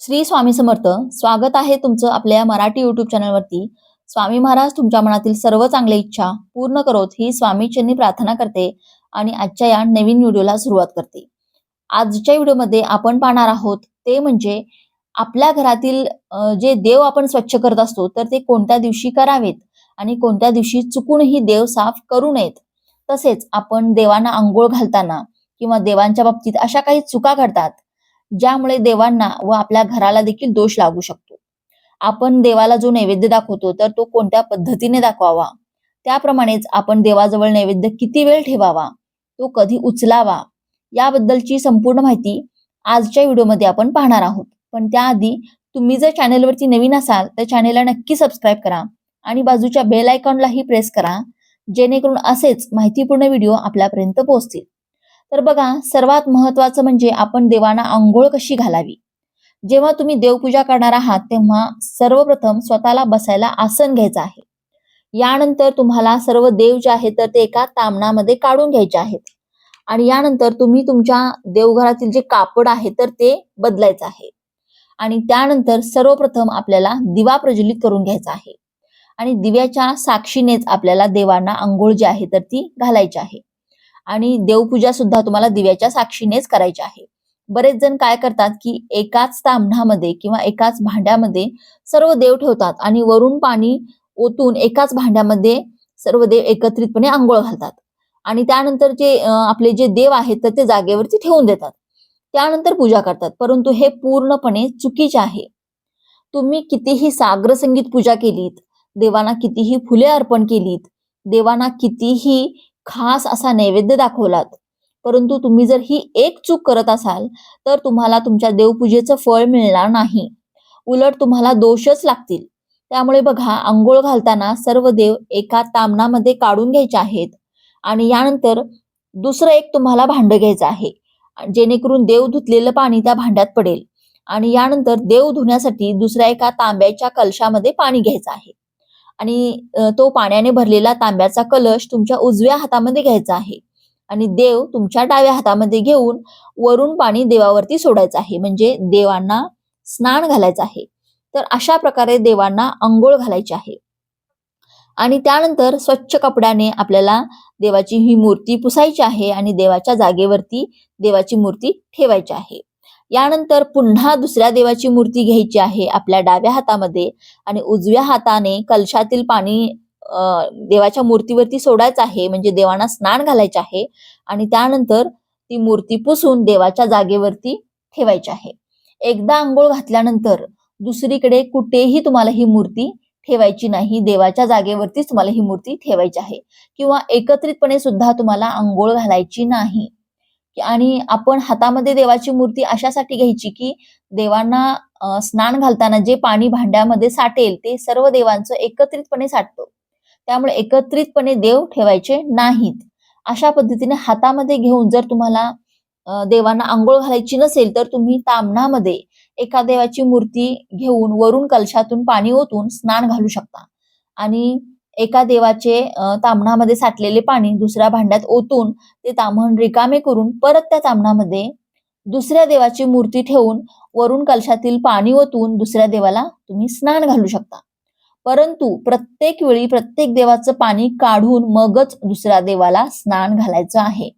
श्री स्वामी समर्थ स्वागत आहे तुमचं आपल्या मराठी युट्यूब चॅनलवरती स्वामी महाराज तुमच्या मनातील सर्व चांगल्या इच्छा पूर्ण करोत ही स्वामीचरणी प्रार्थना करते आणि आजच्या या नवीन व्हिडिओला सुरुवात करते. आजच्या व्हिडिओमध्ये आपण पाहणार आहोत ते म्हणजे आपल्या घरातील जे देव आपण स्वच्छ करत असतो तर ते कोणत्या दिवशी करावेत आणि कोणत्या दिवशी चुकूनही देव साफ करू नयेत. तसेच आपण देवांना आंघोळ घालताना किंवा देवांच्या बाबतीत अशा काही चुका घडतात ज्यामुळे देवांना व आपल्या घराला देखील दोष लागू शकतो. आपण देवाला जो नैवेद्य दाखवतो तर तो कोणत्या पद्धतीने दाखवावा? त्याप्रमाणेच आपण देवाजवळ नैवेद्य किती वेळ ठेवावा? तो कधी उचलावा? याबद्दलची संपूर्ण माहिती आजच्या व्हिडिओमध्ये आपण पाहणार आहोत. पण त्याआधी तुम्ही जर चॅनेलवरती नवीन असाल तर चॅनेलला नक्की सबस्क्राईब करा आणि बाजूच्या बेल आयकॉनलाही प्रेस करा जेणेकरून असेच माहितीपूर्ण व्हिडिओ आपल्यापर्यंत पोहोचतील. तर बघा सर्वात महत्वाचं म्हणजे आपण देवांना आंघोळ कशी घालावी? जेव्हा तुम्ही देवपूजा करणार आहात तेव्हा सर्वप्रथम स्वतःला बसायला आसन घ्यायचं आहे. यानंतर तुम्हाला सर्व देव जे आहेत तर ते एका तामणामध्ये काढून घ्यायचे आहेत. आणि यानंतर तुम्ही तुमच्या देवघरातील जे कापड आहे तर ते बदलायचं आहे. आणि त्यानंतर सर्वप्रथम आपल्याला दिवा प्रज्वलित करून घ्यायचा आहे. आणि दिव्याच्या साक्षीनेच आपल्याला देवांना आंघोळ जी आहे तर ती घालायची आहे. आणि देवपूजा सुद्धा तुम्हाला दिव्याच्या साक्षीनेच करायची आहे. बरेच जण काय करतात की एकाच तांबणामध्ये किंवा एकाच भांड्यामध्ये सर्व देव ठेवतात आणि वरून पाणी ओतून एकाच भांड्यामध्ये सर्व देव एकत्रितपणे आंघोळ घालतात. आणि त्यानंतर जे आपले जे देव आहेत तर ते जागेवरती ठेवून देतात. त्यानंतर पूजा करतात. परंतु हे पूर्णपणे चुकीचे आहे. तुम्ही कितीही सागर संगीत पूजा केलीत देवांना कितीही फुले अर्पण केलीत देवांना कितीही खास असा नैवेद्य दाखवलात. परंतु तुम्ही जर ही एक चूक करत असाल तर तुम्हाला तुमच्या देवपूजेचं फळ मिळणार नाही. उलट तुम्हाला दोषच लागतील. त्यामुळे बघा आंघोळ घालताना सर्व देव एका तामणामध्ये काढून घ्यायचे आहेत. आणि यानंतर दुसरं एक तुम्हाला भांड घ्यायचं आहे. जेणेकरून देव धुतलेलं पाणी त्या भांड्यात पडेल. आणि यानंतर देव धुण्यासाठी दुसऱ्या एका तांब्याच्या कलशामध्ये पाणी घ्यायचं आहे. आणि तो पाण्याने भरलेला तांब्याचा कलश तुमच्या उजव्या हातामध्ये घ्यायचा आहे. आणि देव तुमच्या डाव्या हातामध्ये घेऊन वरून पाणी देवावरती सोडायचं आहे. म्हणजे देवांना स्नान घालायचं आहे. तर अशा प्रकारे देवांना अंघोळ घालायची आहे. आणि त्यानंतर स्वच्छ कपड्याने आपल्याला देवाची ही मूर्ती पुसायची आहे आणि देवाच्या जागेवरती देवाची मूर्ती ठेवायची आहे. यानंतर पुन्हा दुसऱ्या देवाची मूर्ती घ्यायची आहे आपल्या डाव्या हातामध्ये आणि उजव्या हाताने कलशातील पाणी अ, देवाच्या मूर्तीवरती सोडायचं आहे. म्हणजे देवांना स्नान घालायचे आहे आणि त्यानंतर ती मूर्ती पुसून देवाच्या जागेवरती ठेवायची आहे. एकदा आंघोळ घातल्यानंतर दुसरीकडे कुठेही तुम्हाला ही मूर्ती ठेवायची नाही. देवाच्या जागेवरतीच तुम्हाला ही मूर्ती ठेवायची आहे. किंवा एकत्रितपणे सुद्धा तुम्हाला आंघोळ घालायची नाही. आणि आपण हातामध्ये देवाची मूर्ती अशासाठी घ्यायची की देवांना स्नान घालताना जे पाणी भांड्यामध्ये साठेल ते सर्व देवांचं एकत्रितपणे साठतो. त्यामुळे एकत्रितपणे देव ठेवायचे नाहीत. अशा पद्धतीने हातामध्ये घेऊन जर तुम्हाला देवांना आंघोळ घालायची नसेल तर तुम्ही तामणामध्ये एका देवाची मूर्ती घेऊन वरून कलशातून पाणी ओतून स्नान घालू शकता. आणि एका देवाचे तांबणामध्ये साठलेले पाणी दुसऱ्या भांड्यात ओतून ते तांबण रिकामे करून परत त्या तांबणामध्ये दुसऱ्या देवाची मूर्ती ठेवून वरून कलशातील पाणी ओतून दुसऱ्या देवाला तुम्ही स्नान घालू शकता. परंतु प्रत्येक वेळी प्रत्येक देवाचं पाणी काढून मगच दुसऱ्या देवाला स्नान घालायचं आहे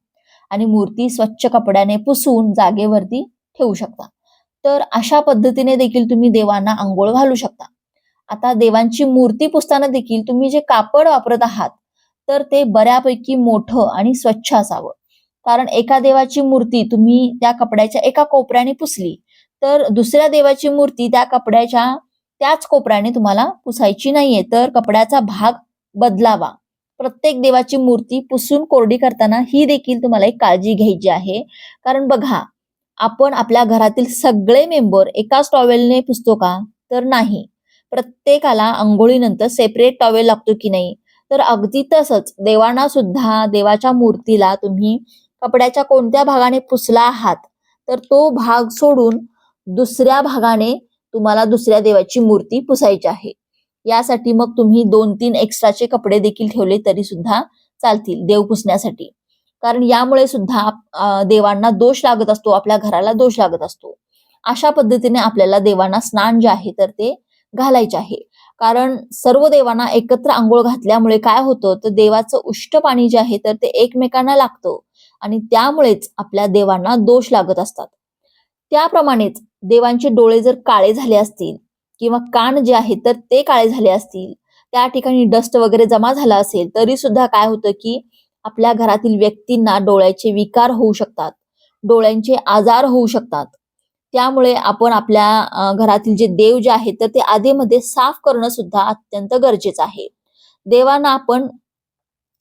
आणि मूर्ती स्वच्छ कपड्याने पुसून जागेवरती ठेवू शकता. तर अशा पद्धतीने देखील तुम्ही देवांना आंघोळ घालू शकता. आता देवांची मूर्ती पुसताना देखील तुम्ही जे कापड वापरत आहात तर ते बऱ्यापैकी मोठं आणि स्वच्छ असावं. कारण एका देवाची मूर्ती तुम्ही त्या कपड्याच्या एका कोपऱ्याने पुसली तर दुसऱ्या देवाची मूर्ती त्या कपड्याच्या त्याच कोपऱ्याने तुम्हाला पुसायची नाहीये. तर कपड्याचा भाग बदलावा. प्रत्येक देवाची मूर्ती पुसून कोरडी करताना ही देखील तुम्हाला एक काळजी घ्यायची आहे. कारण बघा आपण आपल्या घरातील सगळे मेंबर एकाच टॉवेलने पुसतो का? तर नाही. प्रत्येकाला आंघोळीनंतर सेपरेट टॉवेल लागतो की नाही? तर अगदी तसंच देवांना सुद्धा देवाच्या मूर्तीला तुम्ही कपड्याच्या कोणत्या भागाने पुसला आहात तर तो भाग सोडून दुसऱ्या भागाने तुम्हाला दुसऱ्या देवाची मूर्ती पुसायची आहे. यासाठी मग तुम्ही दोन तीन एक्स्ट्राचे कपडे देखील ठेवले तरी सुद्धा चालतील देव पुसण्यासाठी. कारण यामुळे सुद्धा देवांना दोष लागत असतो आपल्या घराला दोष लागत असतो. अशा पद्धतीने आपल्याला देवांना स्नान जे आहे तर ते घालायचे आहे. कारण सर्व देवांना एकत्र आंघोळ घातल्यामुळे काय होतं? तर देवाचं उष्ट पाणी जे आहे तर ते एकमेकांना लागतं. आणि त्यामुळेच आपल्या देवांना दोष लागत असतात. त्याप्रमाणेच देवांचे डोळे जर काळे झाले असतील किंवा कान जे आहेत तर ते काळे झाले असतील. त्या ठिकाणी डस्ट वगैरे जमा झाला असेल तरी सुद्धा काय होतं की आपल्या घरातील व्यक्तींना डोळ्याचे विकार होऊ शकतात. डोळ्यांचे आजार होऊ शकतात. त्यामुळे आपण आपल्या घरातील जे देव जे आहेत तर ते आधीमध्ये साफ करणं सुद्धा अत्यंत गरजेचं आहे. देवांना आपण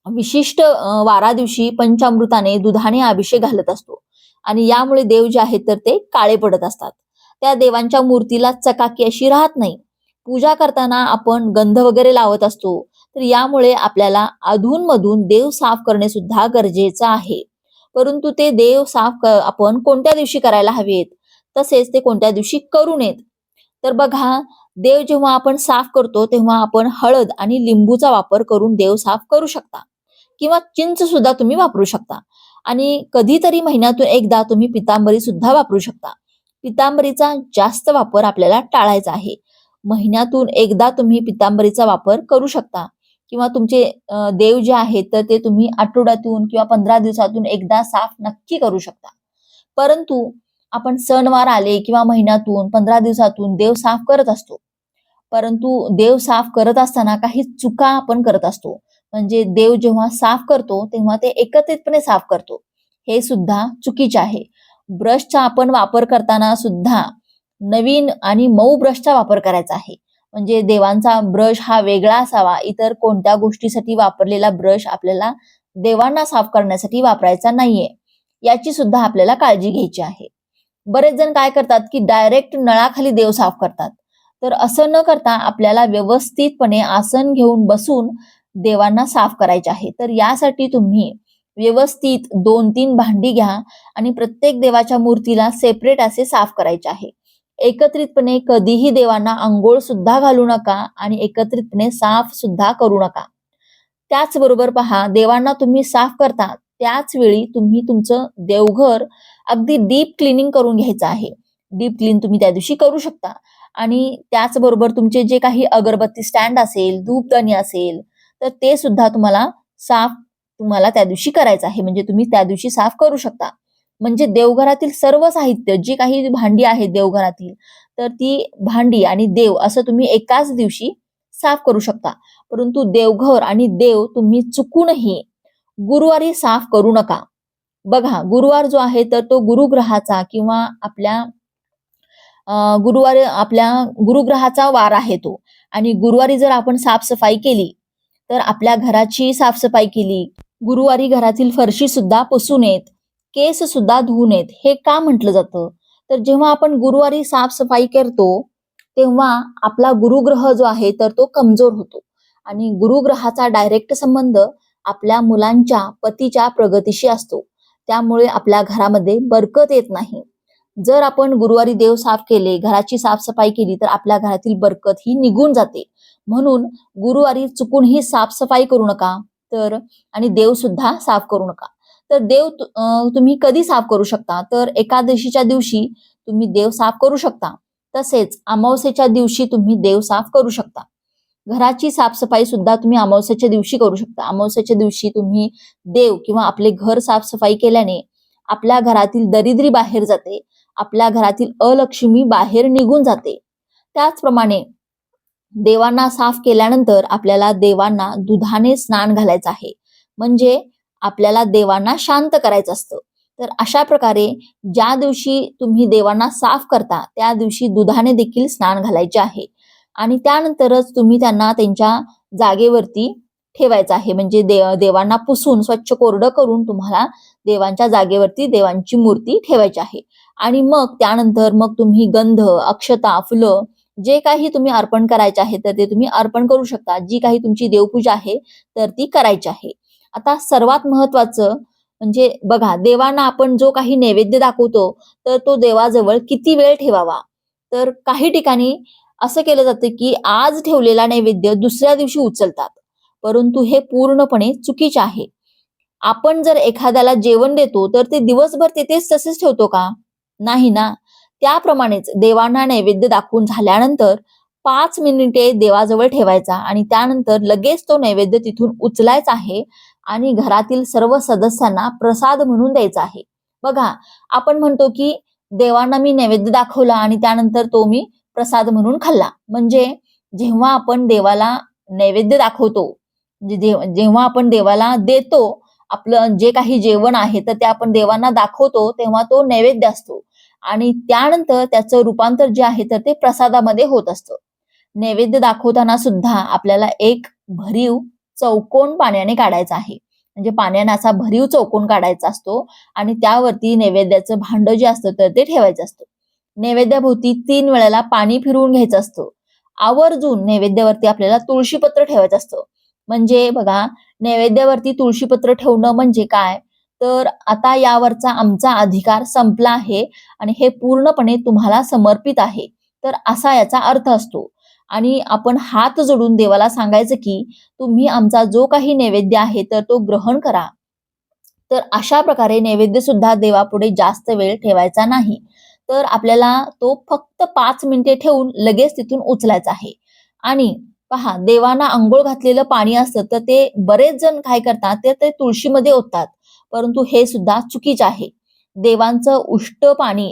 विशिष्ट वारा दिवशी पंचामृताने दुधाने अभिषेक घालत असतो. आणि यामुळे देव जे आहेत तर ते काळे पडत असतात. त्या देवांच्या मूर्तीला चकाकी अशी राहत नाही. पूजा करताना आपण गंध वगैरे लावत असतो तर यामुळे आपल्याला अधूनमधून देव साफ करणे सुद्धा गरजेचं आहे. परंतु ते देव साफ आपण कोणत्या दिवशी करायला हवेत? तसेच ते कोणत्या दिवशी करू नयेत. तर बघा देव जेव्हा आपण साफ करतो तेव्हा आपण हळद आणि लिंबूचा वापर करून देव साफ करू शकता. किंवा चिंच सुद्धा तुम्ही वापरू शकता. आणि कधीतरी महिन्यातून एकदा तुम्ही पितांबरी सुद्धा वापरू शकता. पितांबरीचा जास्त वापर आपल्याला टाळायचा आहे. महिन्यातून एकदा तुम्ही पितांबरीचा वापर करू शकता. किंवा तुमचे देव जे आहेत तर ते तुम्ही आठवड्यातून किंवा पंधरा दिवसातून एकदा साफ नक्की करू शकता. परंतु आपण सणवार आले किंवा महिन्यातून पंधरा दिवसातून देव साफ करत असतो. परंतु देव साफ करत असताना काही चुका आपण करत असतो. म्हणजे देव जेव्हा साफ करतो तेव्हा ते एकत्रितपणे साफ करतो. हे सुद्धा चुकीचे आहे. ब्रशचा आपण वापर करताना सुद्धा नवीन आणि मऊ ब्रशचा वापर करायचा आहे. म्हणजे देवांचा ब्रश हा वेगळा असावा. इतर कोणत्या गोष्टीसाठी वापरलेला ब्रश आपल्याला देवांना साफ करण्यासाठी वापरायचा नाहीये. याची सुद्धा आपल्याला काळजी घ्यायची आहे. बरेच जण काय करतात की डायरेक्ट नळाखाली देव साफ करतात. तर असं न करता आपल्याला व्यवस्थितपणे आसन घेऊन बसून देवांना साफ करायचे आहे. तर यासाठी तुम्ही व्यवस्थित दोन तीन भांडी घ्या आणि प्रत्येक देवाच्या मूर्तीला सेपरेट असे साफ करायचे आहे. एकत्रितपणे कधीही देवांना आंघोळ सुद्धा घालू नका आणि एकत्रितपणे साफ सुद्धा करू नका. त्याचबरोबर पहा देवांना तुम्ही साफ करता त्याच वेळी तुम्ही तुमचं देवघर अगदी डीप क्लिनिंग करून घ्यायचं आहे. डीप क्लीन तुम्ही त्या दिवशी करू शकता. आणि त्याचबरोबर तुमचे जे काही अगरबत्ती स्टँड असेल धूपदाणी असेल तर ते सुद्धा तुम्हाला साफ तुम्हाला त्या दिवशी करायचं आहे. म्हणजे तुम्ही त्या दिवशी साफ करू शकता. म्हणजे देवघरातील सर्व साहित्य जी काही भांडी आहेत देवघरातील तर ती भांडी आणि देव असं तुम्ही एकाच दिवशी साफ करू शकता. परंतु देवघर आणि देव तुम्ही चुकूनही गुरुवारी साफ करू नका. बघा गुरुवार जो आहे तर तो गुरुग्रहाचा किंवा आपल्या गुरुवार आपल्या गुरुग्रहाचा वार आहे तो. आणि गुरुवारी जर आपण साफसफाई केली तर आपल्या घराची साफसफाई केली गुरुवारी घरातील फरशी सुद्धा पुसू नयेत केस सुद्धा धुवू नयेत हे का म्हटलं जातं? तर जेव्हा आपण गुरुवारी साफसफाई करतो तेव्हा आपला गुरुग्रह जो आहे तर तो कमजोर होतो. आणि गुरुग्रहाचा डायरेक्ट संबंध आपल्या मुलांच्या पतीच्या प्रगतीशी असतो. त्यामुळे आपल्या घरामध्ये बरकत येत नाही. जर आपण गुरुवारी देव साफ केले घराची साफसफाई केली तर आपल्या घरातील बरकत ही निघून जाते. म्हणून गुरुवारी चुकून ही साफसफाई करू नका तर आणि देव सुद्धा साफ करू नका. तर देव तुम्ही कधी साफ करू शकता? तर एकादशीच्या दिवशी तुम्ही देव साफ करू शकता. तसेच अमावस्येच्या दिवशी तुम्ही देव साफ करू शकता. घराची साफसफाई सुद्धा तुम्ही अमावस्याच्या दिवशी करू शकता. अमावस्याच्या दिवशी तुम्ही देव किंवा आपले घर साफसफाई केल्याने आपल्या घरातील दरिद्री बाहेर जाते. आपल्या घरातील अलक्ष्मी बाहेर निघून जाते. त्याचप्रमाणे देवांना साफ केल्यानंतर आपल्याला देवांना दुधाने स्नान घालायचं आहे. म्हणजे आपल्याला देवांना शांत करायचं असतं. तर अशा प्रकारे ज्या दिवशी तुम्ही देवांना साफ करता त्या दिवशी दुधाने देखील स्नान घालायचे आहे. आणि त्यानंतरच तुम्ही त्यांना त्यांच्या जागेवरती ठेवायचं आहे. म्हणजे देव देवांना पुसून स्वच्छ कोरडं करून तुम्हाला देवांच्या जागेवरती देवांची मूर्ती ठेवायची आहे. आणि मग त्यानंतर मग तुम्ही गंध अक्षता फुलं जे काही तुम्ही अर्पण करायचे आहे तर ते तुम्ही अर्पण करू शकता. जी काही तुमची देवपूजा आहे तर ती करायची आहे. आता सर्वात महत्वाचं म्हणजे बघा देवांना आपण जो काही नैवेद्य दाखवतो तर तो देवाजवळ किती वेळ ठेवावा? तर काही ठिकाणी असं केलं जातं की आज ठेवलेला नैवेद्य दुसऱ्या दिवशी उचलतात. परंतु हे पूर्णपणे चुकीचे आहे. आपण जर एखाद्याला जेवण देतो तर ते दिवसभर तिथेच तसेच ठेवतो का? नाही ना. त्याप्रमाणेच देवांना नैवेद्य दाखवून झाल्यानंतर पाच मिनिटे देवाजवळ ठेवायचा आणि त्यानंतर लगेच तो नैवेद्य तिथून उचलायचा आहे आणि घरातील सर्व सदस्यांना प्रसाद म्हणून द्यायचा आहे. बघा आपण म्हणतो की देवांना मी नैवेद्य दाखवला आणि त्यानंतर तो मी प्रसाद म्हणून खाल्ला. म्हणजे जेव्हा आपण देवाला नैवेद्य दाखवतो म्हणजे जेव्हा आपण देवाला देतो आपलं जे काही जेवण आहे तर ते आपण देवांना दाखवतो तेव्हा तो नैवेद्य असतो. आणि त्यानंतर त्याचं रूपांतर जे आहे तर ते प्रसादामध्ये होत असतं. नैवेद्य दाखवताना सुद्धा आपल्याला एक भरीव चौकोन पाण्याने काढायचा आहे. म्हणजे पाण्याने असा भरीव चौकोन काढायचा असतो आणि त्यावरती नैवेद्याचं भांड जे असतं तर ते ठेवायचं असतं. नैवेद्याभोवती तीन वेळेला पाणी फिरवून घ्यायचं असतं. आवर्जून नैवेद्यावरती आपल्याला तुळशीपत्र ठेवायचं असतं. म्हणजे बघा नैवेद्यावरती तुळशीपत्र ठेवणं म्हणजे काय? तर आता यावरचा आमचा अधिकार संपला आहे आणि हे पूर्णपणे तुम्हाला समर्पित आहे. तर असा याचा अर्थ असतो. आणि आपण हात जोडून देवाला सांगायचं की तुम्ही आमचा जो काही नैवेद्य आहे तर तो ग्रहण करा. तर अशा प्रकारे नैवेद्य सुद्धा देवापुढे जास्त वेळ ठेवायचा नाही. तर आपल्याला तो फक्त पाच मिनिटे ठेवून लगेच तिथून उचलायचा आहे. आणि पहा देवांना आंघोळ घातलेलं पाणी असतं तर ते बरेच जण काय करतात ते ते तुळशीमध्ये ओततात. परंतु हे सुद्धा चुकीचे आहे. देवांचं उष्ट पाणी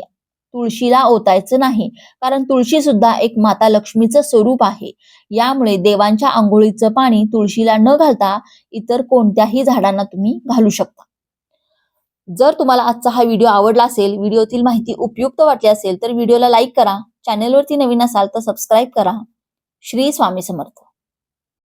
तुळशीला ओतायचं नाही कारण तुळशी सुद्धा एक माता लक्ष्मीचं स्वरूप आहे. यामुळे देवांच्या आंघोळीचं पाणी तुळशीला न घालता इतर कोणत्याही झाडांना तुम्ही घालू शकता. जर तुम्हाला आजचा हा व्हिडिओ आवडला असेल व्हिडिओतील माहिती उपयुक्त वाटली असेल तर व्हिडिओला लाईक करा. चॅनेलवरती नवीन असाल तर सबस्क्राईब करा. श्री स्वामी समर्थ.